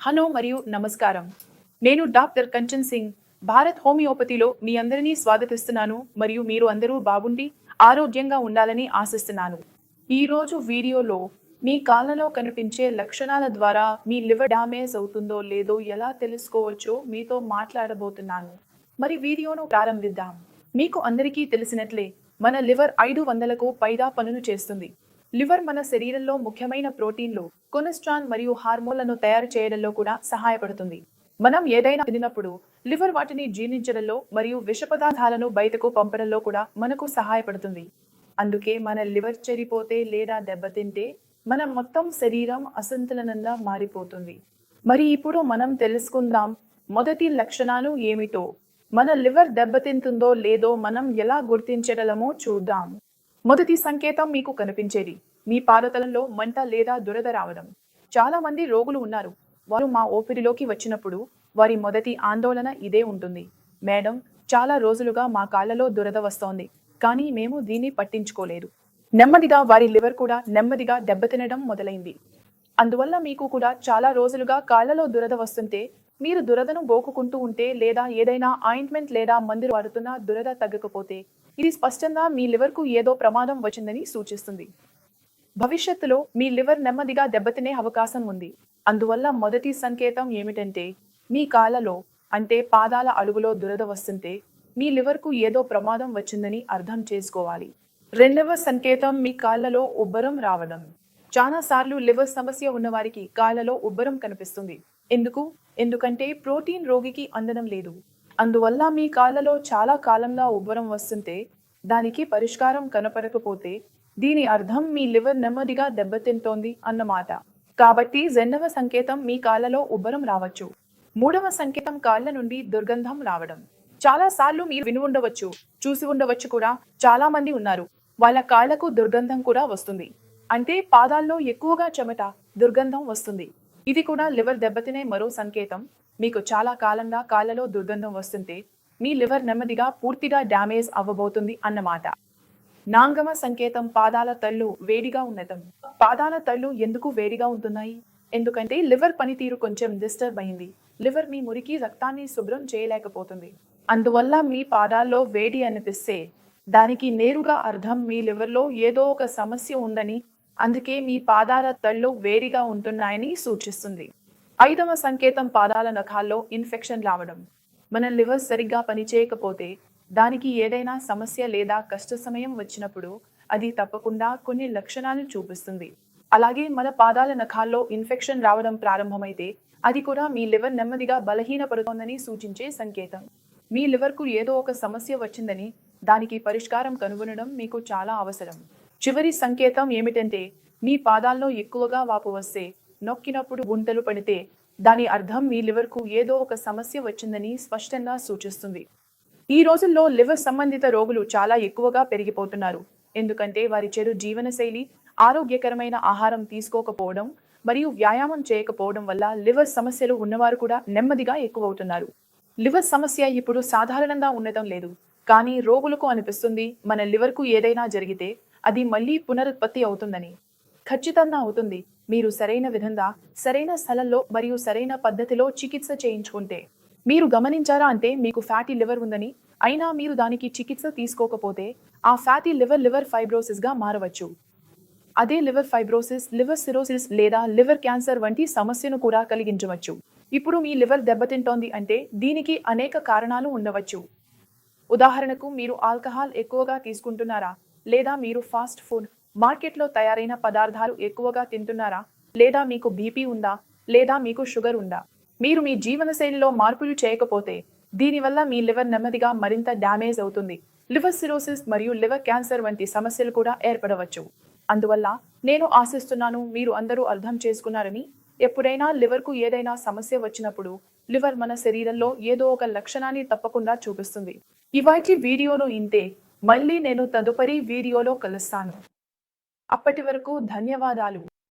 Hello మరియు నమస్కారం. నేను డాక్టర్ కంచన్ సింగ్ భారత్ హోమియోపతిలో మీ అందరినీ స్వాగతిస్తున్నాను మరియు మీరు అందరూ బాగుండి ఆరోగ్యంగా ఉండాలని ఆశిస్తున్నాను. ఈరోజు వీడియోలో మీ కాళ్ళలో కనిపించే లక్షణాల ద్వారా మీ లివర్ డ్యామేజ్ అవుతుందో లేదో ఎలా తెలుసుకోవచ్చో మీతో మాట్లాడబోతున్నాను. మరి వీడియోను ప్రారంభిద్దాం. మీకు అందరికీ తెలిసినట్లే మన లివర్ ఐదు వందలకు పైగా పనులు చేస్తుంది. లివర్ మన శరీరంలో ముఖ్యమైన ప్రోటీన్లు కొనెస్ట్రాన్ మరియు హార్మోన్లను తయారు చేయడంలో కూడా సహాయపడుతుంది. మనం ఏదైనా తినప్పుడు లివర్ వాటిని జీర్ణించడంలో మరియు విష పదార్థాలను బయటకు పంపడంలో కూడా మనకు సహాయపడుతుంది. అందుకే మన లివర్ చెడిపోతే లేదా దెబ్బతింటే మన మొత్తం శరీరం అసంతులనంగా మారిపోతుంది. మరి ఇప్పుడు మనం తెలుసుకుందాం మొదటి లక్షణాలు ఏమిటో. మన లివర్ దెబ్బతింటుందో లేదో మనం ఎలా గుర్తించగలమో చూద్దాం. మొదటి సంకేతం మీకు కనిపించేది. మీ పాదతలంలో మంట లేదా దురద రావడం. చాలా మంది రోగులు ఉన్నారు. వారు మా ఓపిడిలోకి వచ్చినప్పుడు వారి మొదటి ఆందోళన ఇదే ఉంటుంది. మేడం చాలా రోజులుగా మా కాళ్ళలో దురద వస్తోంది. కానీ మేము దీన్ని పట్టించుకోలేదు. నెమ్మదిగా వారి లివర్ కూడా నెమ్మదిగా దెబ్బతినడం మొదలైంది. అందువల్ల మీకు కూడా చాలా రోజులుగా కాళ్ళలో దురద వస్తుంటే మీరు దురదను గోకుకుంటూ ఉంటే లేదా ఏదైనా ఆయింట్మెంట్ లేదా మందులు వాడుతున్నా దురద తగ్గకపోతే ఇది స్పష్టంగా మీ లివర్కు ఏదో ప్రమాదం వచ్చిందని సూచిస్తుంది. భవిష్యత్తులో మీ లివర్ నెమ్మదిగా దెబ్బతినే అవకాశం ఉంది. అందువల్ల మొదటి సంకేతం ఏమిటంటే మీ కాళ్ళలో అంటే పాదాల అడుగులో దురద వస్తుంటే మీ లివర్కు ఏదో ప్రమాదం వచ్చిందని అర్థం చేసుకోవాలి. రెండవ సంకేతం మీ కాళ్ళలో ఉబ్బరం రావడం. చాలా సార్లు లివర్ సమస్య ఉన్నవారికి కాళ్ళలో ఉబ్బరం కనిపిస్తుంది. ఎందుకు? ఎందుకంటే ప్రోటీన్ రోగికి అందడం లేదు. అందువల్ల మీ కాళ్ళలో చాలా కాలంగా ఉబ్బరం వస్తుంటే దానికి పరిష్కారం కనపడకపోతే దీని అర్థం మీ లివర్ నెమ్మదిగా దెబ్బతింటోంది అన్నమాట. కాబట్టి రెండవ సంకేతం మీ కాళ్ళలో ఉబ్బరం రావచ్చు. మూడవ సంకేతం కాళ్ళ నుండి దుర్గంధం రావడం. చాలా సార్లు మీరు విని ఉండవచ్చు చూసి ఉండవచ్చు కూడా. చాలా మంది ఉన్నారు. వాళ్ళ కాళ్ళకు దుర్గంధం కూడా వస్తుంది. అంటే పాదాల్లో ఎక్కువగా చెమట దుర్గంధం వస్తుంది. ఇది కూడా లివర్ దెబ్బతినే మరో సంకేతం. మీకు చాలా కాలంగా కాళ్ళలో దుర్గంధం వస్తుంటే మీ లివర్ నెమ్మదిగా పూర్తిగా డ్యామేజ్ అవ్వబోతుంది అన్నమాట. నాంగమ సంకేతం పాదాల తళ్ళు వేడిగా ఉన్నతం. పాదాల తళ్ళు ఎందుకు వేడిగా ఉంటున్నాయి? ఎందుకంటే లివర్ పనితీరు కొంచెం డిస్టర్బ్ అయింది. లివర్ మీ మురికి రక్తాన్ని శుభ్రం చేయలేకపోతుంది. అందువల్ల మీ పాదాల్లో వేడి అనిపిస్తే దానికి నేరుగా అర్థం మీ లివర్లో ఏదో ఒక సమస్య ఉందని అందుకే మీ పాదాల తళ్ళు వేడిగా ఉంటున్నాయని సూచిస్తుంది. ఐదవ సంకేతం పాదాల నఖాల్లో ఇన్ఫెక్షన్ రావడం. మన లివర్ సరిగ్గా పనిచేయకపోతే దానికి ఏదైనా సమస్య లేదా కష్ట సమయం వచ్చినప్పుడు అది తప్పకుండా కొన్ని లక్షణాలు చూపిస్తుంది. అలాగే మన పాదాల నఖాల్లో ఇన్ఫెక్షన్ రావడం ప్రారంభమైతే అది కూడా మీ లివర్ నెమ్మదిగా బలహీనపడుతోందని సూచించే సంకేతం. మీ లివర్కు ఏదో ఒక సమస్య వచ్చిందని దానికి పరిష్కారం కనుగొనడం మీకు చాలా అవసరం. చివరి సంకేతం ఏమిటంటే మీ పాదాల్లో ఎక్కువగా వాపు వస్తే నొక్కినప్పుడు గుంటలు పడితే దాని అర్థం మీ లివర్కు ఏదో ఒక సమస్య వచ్చిందని స్పష్టంగా సూచిస్తుంది. ఈ రోజుల్లో లివర్ సంబంధిత రోగులు చాలా ఎక్కువగా పెరిగిపోతున్నారు. ఎందుకంటే వారి చెడు జీవనశైలి ఆరోగ్యకరమైన ఆహారం తీసుకోకపోవడం మరియు వ్యాయామం చేయకపోవడం వల్ల లివర్ సమస్యలు ఉన్నవారు కూడా నెమ్మదిగా ఎక్కువవుతున్నారు. లివర్ సమస్య ఇప్పుడు సాధారణంగా ఉండటం లేదు. కానీ రోగులకు అనిపిస్తుంది మన లివర్కు ఏదైనా జరిగితే అది మళ్ళీ పునరుత్పత్తి అవుతుందని. ఖచ్చితంగా అవుతుంది. మీరు సరైన విధంగా సరైన స్థలంలో మరియు సరైన పద్ధతిలో చికిత్స చేయించుకుంటే. మీరు గమనించారా అంటే మీకు ఫ్యాటీ లివర్ ఉందని? అయినా మీరు దానికి చికిత్స తీసుకోకపోతే ఆ ఫ్యాటీ లివర్ లివర్ ఫైబ్రోసిస్గా మారవచ్చు. అదే లివర్ ఫైబ్రోసిస్ లివర్ సిరోసిస్ లేదా లివర్ క్యాన్సర్ వంటి సమస్యను కూడా కలిగించవచ్చు. ఇప్పుడు మీ లివర్ దెబ్బతింటోంది అంటే దీనికి అనేక కారణాలు ఉండవచ్చు. ఉదాహరణకు మీరు ఆల్కహాల్ ఎక్కువగా తీసుకుంటున్నారా? లేదా మీరు ఫాస్ట్ ఫుడ్ మార్కెట్లో తయారైన పదార్థాలు ఎక్కువగా తింటున్నారా? లేదా మీకు బీపీ ఉందా? లేదా మీకు షుగర్ ఉందా? మీరు మీ జీవనశైలిలో మార్పులు చేయకపోతే దీనివల్ల మీ లివర్ నెమ్మదిగా మరింత డ్యామేజ్ అవుతుంది. లివర్ సిరోసిస్ మరియు లివర్ క్యాన్సర్ వంటి సమస్యలు కూడా ఏర్పడవచ్చు. అందువల్ల నేను ఆశిస్తున్నాను మీరు అందరూ అర్థం చేసుకున్నారని. ఎప్పుడైనా లివర్కు ఏదైనా సమస్య వచ్చినప్పుడు లివర్ మన శరీరంలో ఏదో ఒక లక్షణాన్ని తప్పకుండా చూపిస్తుంది. ఇవాటి వీడియోను ఇంతే. మళ్ళీ నేను తదుపరి వీడియోలో కలుస్తాను. అప్పటి వరకు ధన్యవాదాలు.